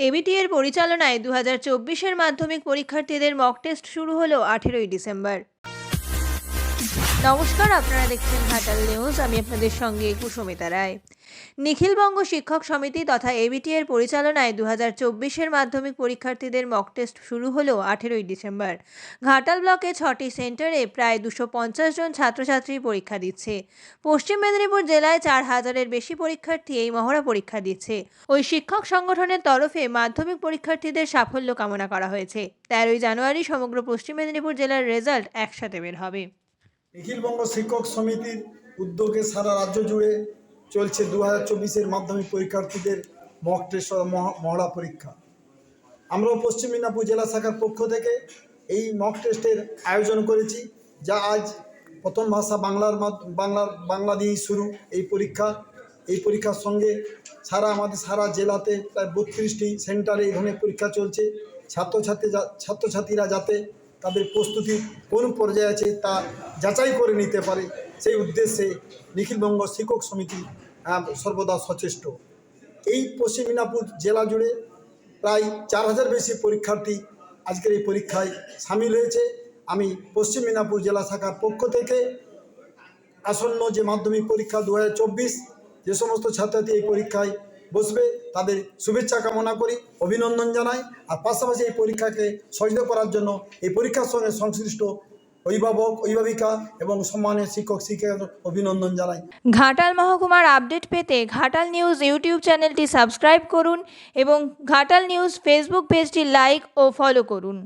ABT এর পরিচালনায় দু হাজার মাধ্যমিক পরীক্ষার্থীদের মক টেস্ট শুরু হলো আঠেরোই ডিসেম্বর। নমস্কার, আপনারা দেখছেন ঘাটাল নিউজ। আমি আপনাদের সঙ্গে কুসুমিতা রায়। নিখিলবঙ্গ শিক্ষক সমিতি তথা এবিটি এর পরিচালনায় দু হাজার চব্বিশের মাধ্যমিক পরীক্ষার্থীদের মক টেস্ট শুরু হলো আঠেরোই ডিসেম্বর। ঘাটাল ব্লকে ছটি সেন্টারে প্রায় দুশো পঞ্চাশ জন ছাত্রছাত্রী পরীক্ষা দিচ্ছে। পশ্চিম মেদিনীপুর জেলায় চার হাজারের বেশি পরীক্ষার্থী এই মহড়া পরীক্ষা দিচ্ছে। ওই শিক্ষক সংগঠনের তরফে মাধ্যমিক পরীক্ষার্থীদের সাফল্য কামনা করা হয়েছে। তেরোই জানুয়ারি সমগ্র পশ্চিম মেদিনীপুর জেলার রেজাল্ট একসাথে বের হবে। নিখিলবঙ্গ শিক্ষক সমিতির উদ্যোগে সারা রাজ্য জুড়ে চলছে দু হাজার চব্বিশের মাধ্যমিক পরীক্ষার্থীদের মক টেস্ট মহড়া পরীক্ষা। আমরাও পশ্চিম মেদিনীপুর জেলা শাখার পক্ষ থেকে এই মক টেস্টের আয়োজন করেছি, যা আজ প্রথম ভাষা বাংলার বাংলার, বাংলা দিয়েই শুরু এই পরীক্ষা। এই পরীক্ষার সঙ্গে সারা আমাদের সারা জেলাতে প্রায় বত্রিশটি সেন্টারে এই ধরনের পরীক্ষা চলছে। ছাত্রছাত্রী ছাত্রছাত্রীরা যাতে তাদের প্রস্তুতি কোন পর্যায়ে আছে তা যাচাই করে নিতে পারে। সেই উদ্দেশ্যে নিখিলবঙ্গ শিক্ষক সমিতি সর্বদা সচেষ্ট। এই পশ্চিম মেদিনীপুর জেলা জুড়ে প্রায় চার হাজার বেশি পরীক্ষার্থী আজকের এই পরীক্ষায় সামিল হয়েছে। আমি পশ্চিম মেদিনীপুর জেলা শাখার পক্ষ থেকে আসন্ন যে মাধ্যমিক পরীক্ষা দু হাজার চব্বিশ, যে সমস্ত ছাত্রছাত্রী এই পরীক্ষায় বসবে। তাদের শুভেচ্ছা কামনা করি, অভিনন্দন জানাই। আর পাশাপাশি এই পরীক্ষাকে সহজ করার জন্য এই পরীক্ষার সঙ্গে সংশ্লিষ্ট অভিভাবক, অভিভাবিকা এবং সম্মানের শিক্ষক শিক্ষিকাদের অভিনন্দন জানাই। ঘাটাল মহকুমার আপডেট পেতে ঘাটাল নিউজ ইউটিউব চ্যানেলটি সাবস্ক্রাইব করুন এবং ঘাটাল নিউজ ফেসবুক পেজটি লাইক ও ফলো করুন।